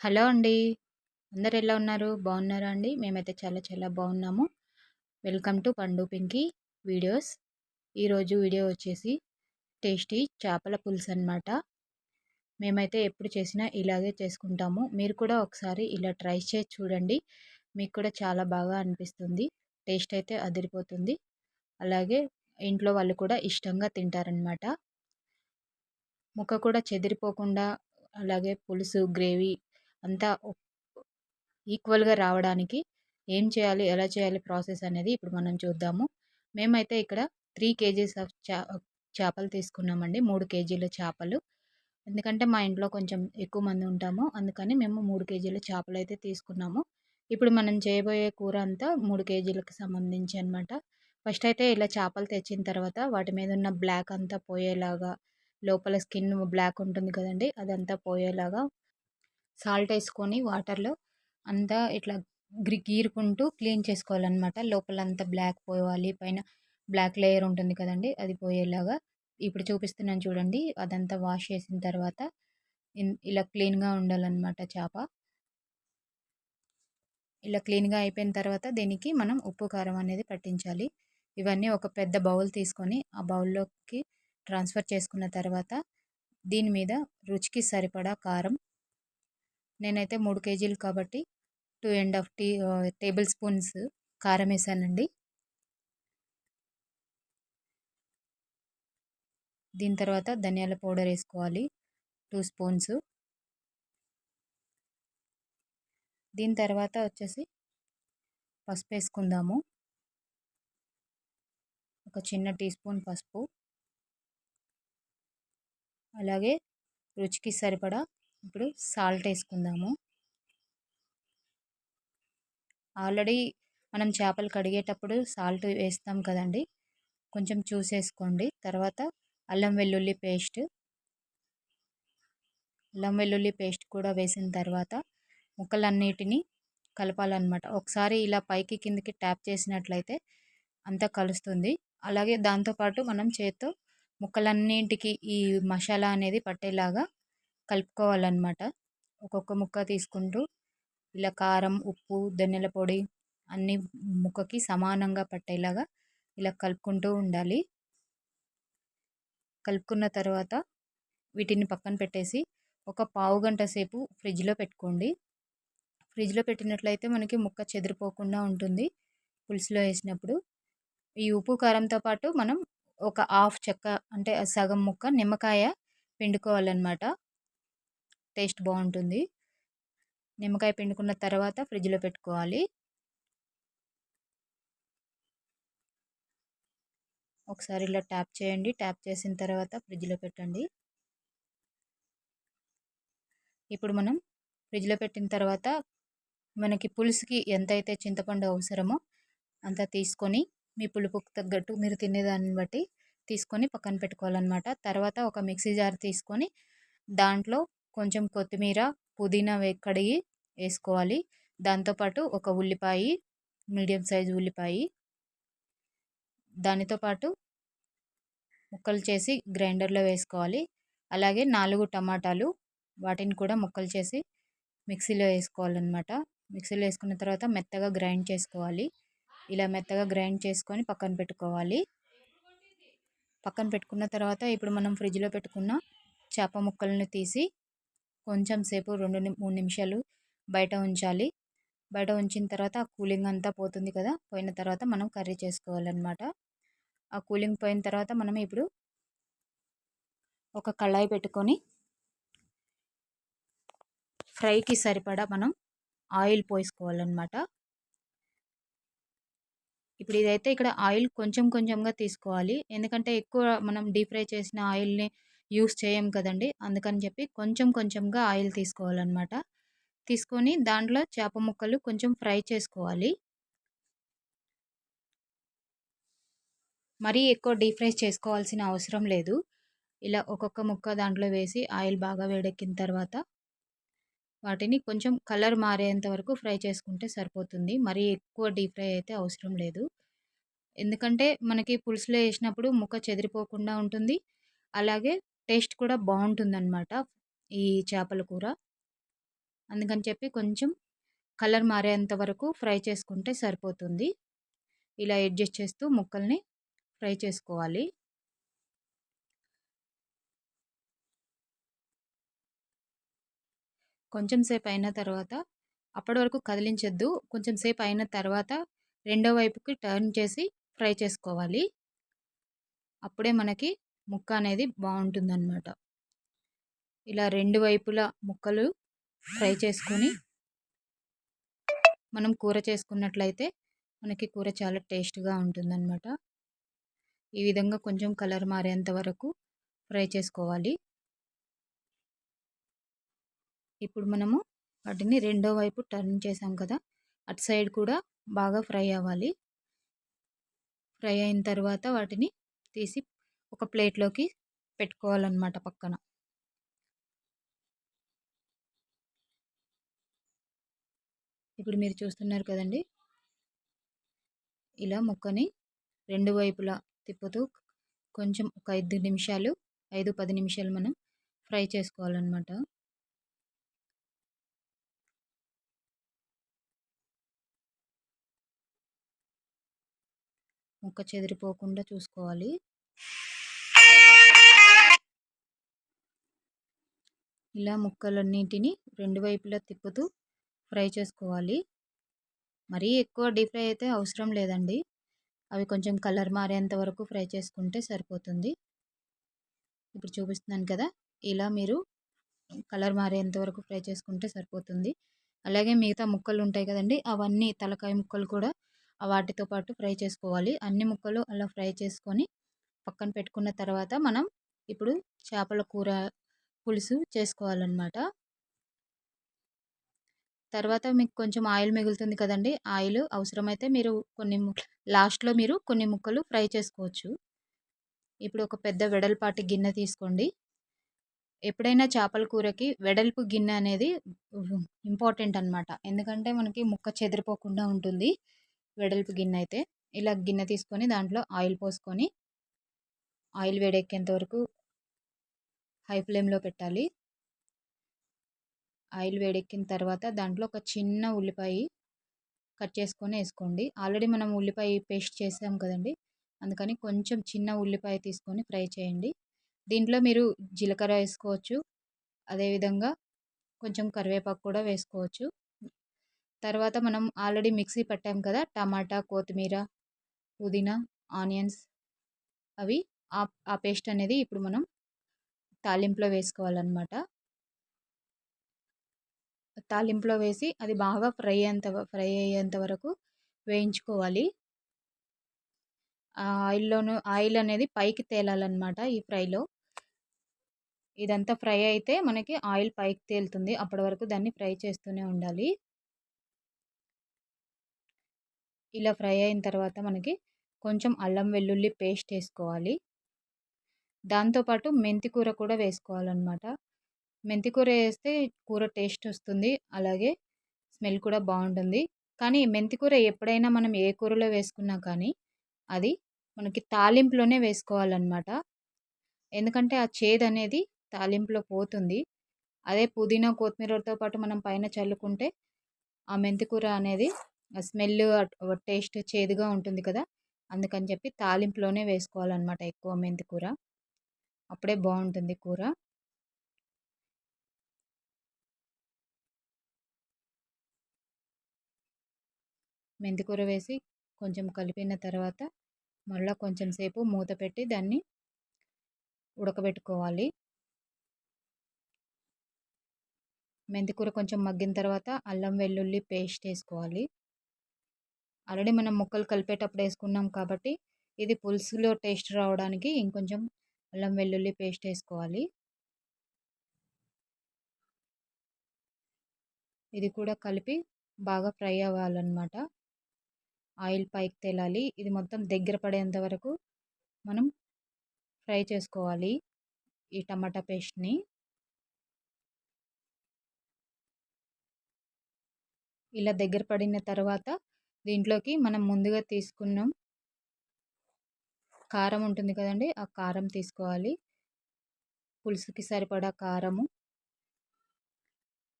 Hello అండి. అందరు ఎలా ఉన్నారు? బాగున్నారా అండి? మేమైతే చాలా చాలా బాగున్నాము. Welcome to Pandu Pinki videos. ఈరోజు వీడియో వచ్చేసి టేస్టీ చేపల పులుసు అనమాట మేమైతే ఎప్పుడు చేసినా ఇలాగే చేసుకుంటాము. మీరు కూడా ఒకసారి ఇలా ట్రై చేసి చూడండి. మీకు కూడా చాలా బాగా అనిపిస్తుంది. టేస్ట్ అయితే అదిరిపోతుంది. అలాగే ఇంట్లో వాళ్ళు కూడా ఇష్టంగా తింటారనమాట ముక్క కూడా చెదిరిపోకుండా అలాగే పులుసు గ్రేవీ అంతా ఈక్వల్గా రావడానికి ఏం చేయాలి ఎలా చేయాలి ప్రాసెస్ అనేది ఇప్పుడు మనం చూద్దాము. మేమైతే ఇక్కడ త్రీ కేజీస్ ఆఫ్ చా చేపలు తీసుకున్నామండి. మూడు కేజీల చేపలు. ఎందుకంటే మా ఇంట్లో కొంచెం ఎక్కువ మంది ఉంటాము. అందుకని మేము మూడు కేజీల చేపలు అయితే తీసుకున్నాము. ఇప్పుడు మనం చేయబోయే కూర అంతా మూడు కేజీలకు సంబంధించి అనమాట ఫస్ట్ అయితే ఇలా చేపలు తెచ్చిన తర్వాత వాటి మీద ఉన్న బ్లాక్ అంతా పోయేలాగా లోపల స్కిన్ బ్లాక్ ఉంటుంది కదండి అదంతా పోయేలాగా సాల్ట్ వేసుకొని వాటర్లో అంతా ఇట్లా గీరుకుంటూ క్లీన్ చేసుకోవాలన్నమాట. లోపల అంతా బ్లాక్ పోవాలి. పైన బ్లాక్ లేయర్ ఉంటుంది కదండి అది పోయేలాగా. ఇప్పుడు చూపిస్తున్నాను చూడండి అదంతా వాష్ చేసిన తర్వాత ఇలా క్లీన్గా ఉండాలన్నమాట చేప. ఇలా క్లీన్గా అయిపోయిన తర్వాత దీనికి మనం ఉప్పు కారం అనేది పట్టించాలి. ఇవన్నీ ఒక పెద్ద బౌల్ తీసుకొని ఆ బౌల్లోకి ట్రాన్స్ఫర్ చేసుకున్న తర్వాత దీని మీద రుచికి సరిపడా కారం నేనైతే మూడు కేజీలు కాబట్టి two and half tea tablespoons కారం వేసానండి. దీని తర్వాత ధనియాల పౌడర్ వేసుకోవాలి టూ స్పూన్స్. దీని తర్వాత వచ్చేసి పసుపు వేసుకుందాము. ఒక చిన్న టీ స్పూన్ పసుపు. అలాగే రుచికి సరిపడా ఇప్పుడు సాల్ట్ వేసుకుందాము. ఆల్రెడీ మనం చేపలు కడిగేటప్పుడు సాల్ట్ వేస్తాం కదండి. కొంచెం చూసేసుకోండి. తర్వాత అల్లం వెల్లుల్లి పేస్ట్. అల్లం వెల్లుల్లి పేస్ట్ కూడా వేసిన తర్వాత ముక్కలన్నిటినీ కలపాలన్నమాట. ఒకసారి ఇలా పైకి కిందకి ట్యాప్ చేసినట్లయితే అంతా కలుస్తుంది. అలాగే దాంతోపాటు మనం చేత్తో ముక్కలన్నింటికి ఈ మసాలా అనేది పట్టేలాగా కలుపుకోవాలన్నమాట. ఒక్కొక్క ముక్క తీసుకుంటూ ఇలా కారం ఉప్పు ధనియాల పొడి అన్ని ముక్కకి సమానంగా పట్టేలాగా ఇలా కలుపుకుంటూ ఉండాలి. కలుపుకున్న తర్వాత వీటిని పక్కన పెట్టేసి ఒక పావు గంట సేపు ఫ్రిడ్జ్లో పెట్టుకోండి. ఫ్రిడ్జ్లో పెట్టినట్లయితే మనకి ముక్క చెదిరిపోకుండా ఉంటుంది పులుసులో వేసినప్పుడు. ఈ ఉప్పు కారంతో పాటు మనం ఒక హాఫ్ చెక్క అంటే సగం ముక్క నిమ్మకాయ పిండుకోవాలన్నమాట. టేస్ట్ బాగుంటుంది. నిమ్మకాయ పిండుకున్న తర్వాత ఫ్రిడ్జ్లో పెట్టుకోవాలి. ఒకసారి ఇలా ట్యాప్ చేయండి. ట్యాప్ చేసిన తర్వాత ఫ్రిడ్జ్లో పెట్టండి. ఇప్పుడు మనం ఫ్రిడ్జ్లో పెట్టిన తర్వాత మనకి పులుసుకి ఎంతైతే చింతపండు అవసరమో అంత తీసుకొని మీ పులుపుకు తగ్గట్టు మీరు తినేదాన్ని బట్టి తీసుకొని పక్కన పెట్టుకోవాలన్నమాట. తర్వాత ఒక మిక్సీ జార్ తీసుకొని దాంట్లో కొంచెం కొత్తిమీర పుదీనా కడిగి వేసుకోవాలి. దాంతోపాటు ఒక ఉల్లిపాయ మీడియం సైజు ఉల్లిపాయ. దానితో పాటు ముక్కలు చేసి గ్రైండర్లో వేసుకోవాలి. అలాగే నాలుగు టమాటాలు వాటిని కూడా ముక్కలు చేసి మిక్సీలో వేసుకోవాలన్నమాట. మిక్సీలో వేసుకున్న తర్వాత మెత్తగా గ్రైండ్ చేసుకోవాలి. ఇలా మెత్తగా గ్రైండ్ చేసుకొని పక్కన పెట్టుకోవాలి. పక్కన పెట్టుకున్న తర్వాత ఇప్పుడు మనం ఫ్రిడ్జ్లో పెట్టుకున్న చేప ముక్కలను తీసి కొంచెం సేపు రెండు మూడు నిమిషాలు బయట ఉంచాలి. బయట ఉంచిన తర్వాత ఆ కూలింగ్ అంతా పోతుంది కదా పోయిన తర్వాత మనం కర్రీ చేసుకోవాలన్నమాట. ఆ కూలింగ్ పోయిన తర్వాత మనం ఇప్పుడు ఒక కళాయి పెట్టుకొని ఫ్రైకి సరిపడా మనం ఆయిల్ పోసుకోవాలన్నమాట. ఇప్పుడు ఇదైతే ఇక్కడ ఆయిల్ కొంచెం కొంచెంగా తీసుకోవాలి. ఎందుకంటే ఎక్కువ మనం డీప్ ఫ్రై చేసిన ఆయిల్ని యూస్ చేయం కదండి. అందుకని చెప్పి కొంచెం కొంచెంగా ఆయిల్ తీసుకోవాలన్నమాట. తీసుకొని దాంట్లో చేప ముక్కలు కొంచెం ఫ్రై చేసుకోవాలి. మరీ ఎక్కువ డీప్ ఫ్రై చేసుకోవాల్సిన అవసరం లేదు. ఇలా ఒక్కొక్క ముక్క దాంట్లో వేసి ఆయిల్ బాగా వేడెక్కిన తర్వాత వాటిని కొంచెం కలర్ మారేంత వరకు ఫ్రై చేసుకుంటే సరిపోతుంది. మరీ ఎక్కువ డీప్ ఫ్రై అయితే అవసరం లేదు. ఎందుకంటే మనకి పులుసులో వేసినప్పుడు ముక్క చెదిరిపోకుండా ఉంటుంది. అలాగే టేస్ట్ కూడా బాగుంటుంది అనమాట ఈ చేపల కూర. అందుకని చెప్పి కొంచెం కలర్ మారేంత వరకు ఫ్రై చేసుకుంటే సరిపోతుంది. ఇలా అడ్జస్ట్ చేస్తూ ముక్కల్ని ఫ్రై చేసుకోవాలి. కొంచెం సేపు అయిన తర్వాత అప్పటి వరకు కదిలించొద్దు. కొంచెం సేపు అయిన తర్వాత రెండో వైపుకి టర్న్ చేసి ఫ్రై చేసుకోవాలి. అప్పుడే మనకి ముక్క అనేది బాగుంటుందన్నమాట ఇలా రెండు వైపులా ముక్కలు ఫ్రై చేసుకొని మనం కూర చేసుకున్నట్లయితే మనకి కూర చాలా టేస్ట్గా ఉంటుందన్నమాట. ఈ విధంగా కొంచెం కలర్ మారేంత వరకు ఫ్రై చేసుకోవాలి. ఇప్పుడు మనము వాటిని రెండో వైపు టర్న్ చేసాం కదా అటు సైడ్ కూడా బాగా ఫ్రై అవ్వాలి. ఫ్రై అయిన తర్వాత వాటిని తీసి ఒక ప్లేట్లోకి పెట్టుకోవాలన్నమాట పక్కన. ఇప్పుడు మీరు చూస్తున్నారు కదండి. ఇలా ముక్కని రెండు వైపులా తిప్పుతూ కొంచెం ఒక ఐదు నిమిషాలు ఐదు పది నిమిషాలు మనం ఫ్రై చేసుకోవాలన్నమాట. ముక్క చెదిరిపోకుండా చూసుకోవాలి. ఇలా ముక్కలన్నింటినీ రెండు వైపులా తిప్పుతూ ఫ్రై చేసుకోవాలి. మరీ ఎక్కువ డీప్ ఫ్రై అయితే అవసరం లేదండి. అవి కొంచెం కలర్ మారేంత వరకు ఫ్రై చేసుకుంటే సరిపోతుంది. ఇప్పుడు చూపిస్తున్నాను కదా ఇలా మీరు కలర్ మారేంత వరకు ఫ్రై చేసుకుంటే సరిపోతుంది. అలాగే మిగతా ముక్కలు ఉంటాయి కదండి అవన్నీ తలకాయ ముక్కలు కూడా వాటితో పాటు ఫ్రై చేసుకోవాలి. అన్ని ముక్కలు అలా ఫ్రై చేసుకొని పక్కన పెట్టుకున్న తర్వాత మనం ఇప్పుడు చేపల కూర పులుసు చేసుకోవాలన్నమాట. తర్వాత మీకు కొంచెం ఆయిల్ మిగులుతుంది కదండి ఆయిల్ అవసరమైతే మీరు కొన్ని లాస్ట్లో మీరు కొన్ని ముక్కలు ఫ్రై చేసుకోవచ్చు. ఇప్పుడు ఒక పెద్ద వెడల్పాటి గిన్నె తీసుకోండి. ఎప్పుడైనా చేపల కూరకి వెడల్పు గిన్నె అనేది ఇంపార్టెంట్ అనమాట ఎందుకంటే మనకి ముక్క చెదిరిపోకుండా ఉంటుంది వెడల్పు గిన్నె అయితే. ఇలా గిన్నె తీసుకొని దాంట్లో ఆయిల్ పోసుకొని ఆయిల్ వేడెక్కేంత వరకు హై ఫ్లేమ్లో పెట్టాలి. ఆయిల్ వేడెక్కిన తర్వాత దాంట్లో ఒక చిన్న ఉల్లిపాయ కట్ చేసుకొని వేసుకోండి. ఆల్రెడీ మనం ఉల్లిపాయ పేస్ట్ చేసాం కదండి అందుకని కొంచెం చిన్న ఉల్లిపాయ తీసుకొని ఫ్రై చేయండి. దీంట్లో మీరు జీలకర్ర వేసుకోవచ్చు అదేవిధంగా కొంచెం కరివేపాకు కూడా వేసుకోవచ్చు. తర్వాత మనం ఆల్రెడీ మిక్సీ పట్టాం కదా టమాటా కొత్తిమీర పుదీనా ఆనియన్స్ అవి ఆ పేస్ట్ అనేది ఇప్పుడు మనం తాలింపులో వేసుకోవాలన్నమాట. తాలింపులో వేసి అది బాగా ఫ్రై అయ్యేంత ఫ్రై అయ్యేంత వరకు వేయించుకోవాలి. ఆయిల్లోను ఆయిల్ అనేది పైకి తేలాలన్నమాట ఈ ఫ్రైలో. ఇదంతా ఫ్రై అయితే మనకి ఆయిల్ పైకి తేలుతుంది. అప్పటి వరకు దాన్ని ఫ్రై చేస్తూనే ఉండాలి. ఇలా ఫ్రై అయిన తర్వాత మనకి కొంచెం అల్లం వెల్లుల్లి పేస్ట్ వేసుకోవాలి. దాంతోపాటు మెంతి కూర కూడా వేసుకోవాలన్నమాట. మెంతి కూర వేస్తే కూర టేస్ట్ వస్తుంది. అలాగే స్మెల్ కూడా బాగుంటుంది. కానీ మెంతి కూర ఎప్పుడైనా మనం ఏ కూరలో వేసుకున్నా కానీ అది మనకి తాలింపులోనే వేసుకోవాలన్నమాట. ఎందుకంటే ఆ చేదు అనేది తాలింపులో పోతుంది. అదే పుదీనా కొత్తిమీరతో పాటు మనం పైన చల్లుకుంటే ఆ మెంతి కూర అనేది ఆ స్మెల్ టేస్ట్ చేదుగా ఉంటుంది కదా. అందుకని చెప్పి తాలింపులోనే వేసుకోవాలన్నమాట ఎక్కువ మెంతి కూర. అప్పుడే బాగుంటుంది కూర. మెంతి కూర వేసి కొంచెం కలిపిన తర్వాత మళ్ళీ కొంచెం సేపు మూత పెట్టి దాన్ని ఉడకబెట్టుకోవాలి. మెంతికూర కొంచెం మగ్గిన తర్వాత అల్లం వెల్లుల్లి పేస్ట్ వేసుకోవాలి. ఆల్రెడీ మనం ముక్కలు కలిపేటప్పుడు వేసుకున్నాం కాబట్టి ఇది పులుసులో టేస్ట్ రావడానికి ఇంకొంచెం అల్లం వెల్లుల్లి పేస్ట్ వేసుకోవాలి. ఇది కూడా కలిపి బాగా ఫ్రై అవ్వాలన్నమాట. ఆయిల్ పైకి తేలాలి. ఇది మొత్తం దగ్గర పడేంత వరకు మనం ఫ్రై చేసుకోవాలి ఈ టమాటా పేస్ట్ని. ఇలా దగ్గర పడిన తర్వాత దీంట్లోకి మనం ముందుగా తీసుకున్నాం కారం ఉంటుంది కదండి ఆ కారం తీసుకోవాలి. పులుసుకి సరిపడా కారము.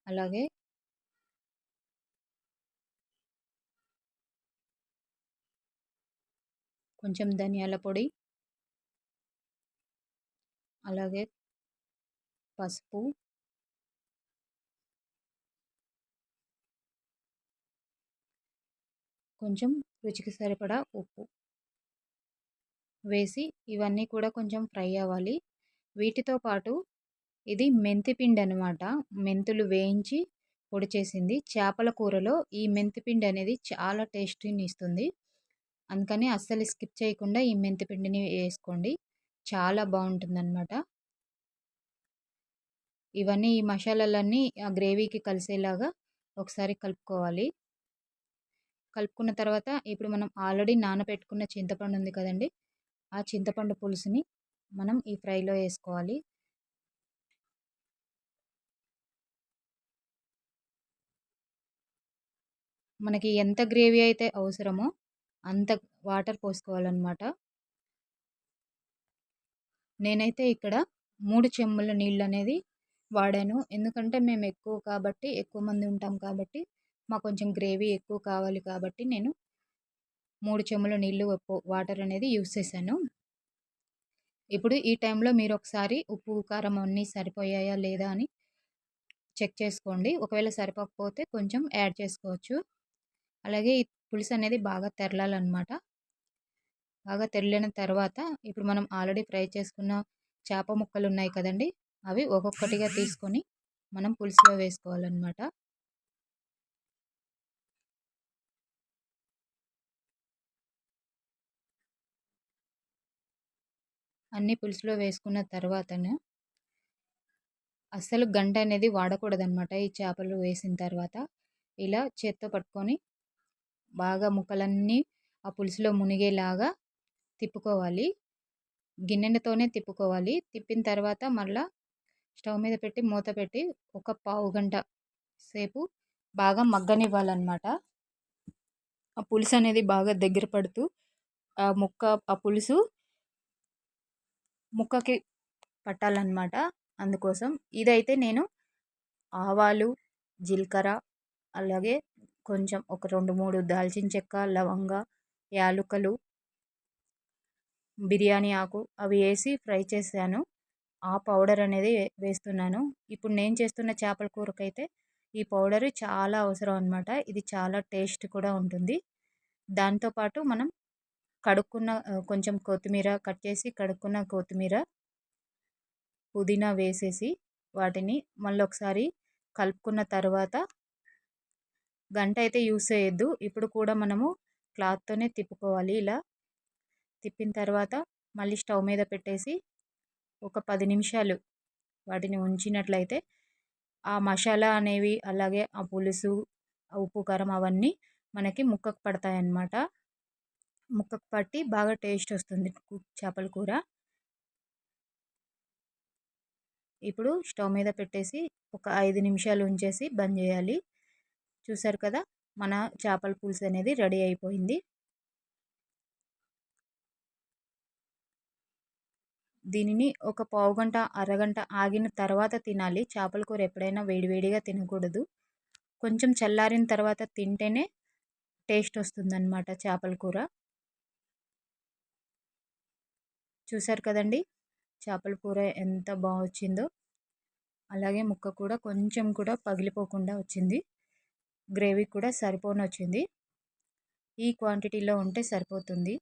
అలాగే కొంచెం ధనియాల పొడి. అలాగే పసుపు. కొంచెం రుచికి సరిపడా ఉప్పు. వేసి ఇవన్నీ కూడా కొంచెం ఫ్రై అవ్వాలి. వీటితో పాటు ఇది మెంతిపిండి అనమాట మెంతులు వేయించి పొడి చేసింది. చేపల కూరలో ఈ మెంతిపిండి అనేది చాలా టేస్టీని ఇస్తుంది. అందుకని అస్సలు స్కిప్ చేయకుండా ఈ మెంతిపిండిని వేసుకోండి. చాలా బాగుంటుందన్నమాట. ఇవన్నీ ఈ మసాలాలన్నీ ఆ గ్రేవీకి కలిసేలాగా ఒకసారి కలుపుకోవాలి. కలుపుకున్న తర్వాత ఇప్పుడు మనం ఆల్రెడీ నానబెట్టుకున్న చింతపండు ఉంది కదండి. ఆ చింతపండు పులుసుని మనం ఈ ఫ్రైలో వేసుకోవాలి. మనకి ఎంత గ్రేవీ అయితే అవసరమో అంత వాటర్ పోసుకోవాలన్నమాట. నేనైతే ఇక్కడ మూడు చెమ్ముల నీళ్ళు అనేది వాడాను. ఎందుకంటే మేము ఎక్కువ కాబట్టి ఎక్కువ మంది ఉంటాం కాబట్టి మాకు కొంచెం గ్రేవీ ఎక్కువ కావాలి కాబట్టి నేను మూడు చెమ్ముల నీళ్ళు వాటర్ అనేది యూస్ చేశాను. ఇప్పుడు ఈ టైంలో మీరు ఒకసారి ఉప్పు కారం అన్నీ సరిపోయాయా లేదా అని చెక్ చేసుకోండి. ఒకవేళ సరిపోకపోతే కొంచెం యాడ్ చేసుకోవచ్చు. అలాగే ఈ పులుసు అనేది బాగా తెరలాలన్నమాట. బాగా తెరలిన తర్వాత ఇప్పుడు మనం ఆల్రెడీ ఫ్రై చేసుకున్న చేప ముక్కలు ఉన్నాయి కదండి అవి ఒక్కొక్కటిగా తీసుకొని మనం పులుసులో వేసుకోవాలన్నమాట. అన్ని పులుసులో వేసుకున్న తర్వాతను అస్సలు గంట అనేది వాడకూడదనమాట ఈ చేపలు వేసిన తర్వాత ఇలా చేత్తో పట్టుకొని బాగా ముక్కలన్నీ ఆ పులుసులో మునిగేలాగా తిప్పుకోవాలి. గిన్నెతోనే తిప్పుకోవాలి. తిప్పిన తర్వాత మళ్ళీ స్టవ్ మీద పెట్టి మూత పెట్టి ఒక పావు గంట సేపు బాగా మగ్గనివ్వాలన్నమాట. ఆ పులుసు అనేది బాగా దగ్గర పడుతూ ఆ ముక్క ఆ పులుసు ముక్కకి పట్టాలన్నమాట. అందుకోసం ఇదైతే నేను ఆవాలు జీలకర్ర అలాగే కొంచెం ఒక రెండు మూడు దాల్చిన చెక్క లవంగ యాలుకలు బిర్యానీ ఆకు అవి వేసి ఫ్రై చేశాను. ఆ పౌడర్ అనేది వేస్తున్నాను. ఇప్పుడు నేను చేస్తున్న చేపల కూరకైతే ఈ పౌడర్ చాలా అవసరం అనమాట ఇది చాలా టేస్ట్ కూడా ఉంటుంది. దాంతోపాటు మనం కడుక్కున్న కొంచెం కొత్తిమీర కట్ చేసి కడుక్కున్న కొత్తిమీర పుదీనా వేసేసి వాటిని మళ్ళీ ఒకసారి కలుపుకున్న తర్వాత గంట అయితే యూస్ చేయొద్దు. ఇప్పుడు కూడా మనము క్లాత్తోనే తిప్పుకోవాలి. ఇలా తిప్పిన తర్వాత మళ్ళీ స్టవ్ మీద పెట్టేసి ఒక పది నిమిషాలు వాటిని ఉంచినట్లయితే ఆ మసాలా అనేవి అలాగే ఆ పులుసు ఉప్పు కారం అవన్నీ మనకి ముక్కకు పడతాయి అన్నమాట ముక్కకు పట్టి బాగా టేస్ట్ వస్తుంది. చేపల కూర. ఇప్పుడు స్టవ్ మీద పెట్టేసి ఒక ఐదు నిమిషాలు ఉంచేసి బంద్ చేయాలి. చూసారు కదా మన చేపల పులుసు అనేది రెడీ అయిపోయింది. దీనిని ఒక పావు గంట అరగంట ఆగిన తర్వాత తినాలి. చేపల కూర ఎప్పుడైనా వేడివేడిగా తినకూడదు. కొంచెం చల్లారిన తర్వాత తింటేనే టేస్ట్ వస్తుందన్నమాట చేపల కూర. చూసారు కదండి! చేపల కూర ఎంత బాగా వచ్చిందో అలాగే ముక్క కూడా కొంచెం కూడా పగిలిపోకుండా వచ్చింది. గ్రేవీ కూడా సరిపోని వచ్చింది. ఈ క్వాంటిటీలో ఉంటే సరిపోతుంది.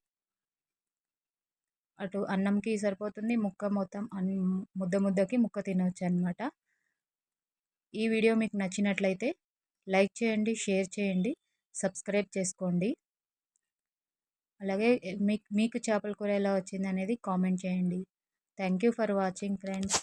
అటు అన్నంకి సరిపోతుంది ముక్క మొత్తం అన్ ముద్ద ముద్దకి ముక్క తినవచ్చు అనమాట ఈ వీడియో మీకు నచ్చినట్లయితే లైక్ చేయండి షేర్ చేయండి సబ్స్క్రైబ్ చేసుకోండి. అలాగే మీకు మీకు చేపల కూర ఎలా వచ్చింది అనేది కామెంట్ చేయండి. Thank you for watching friends.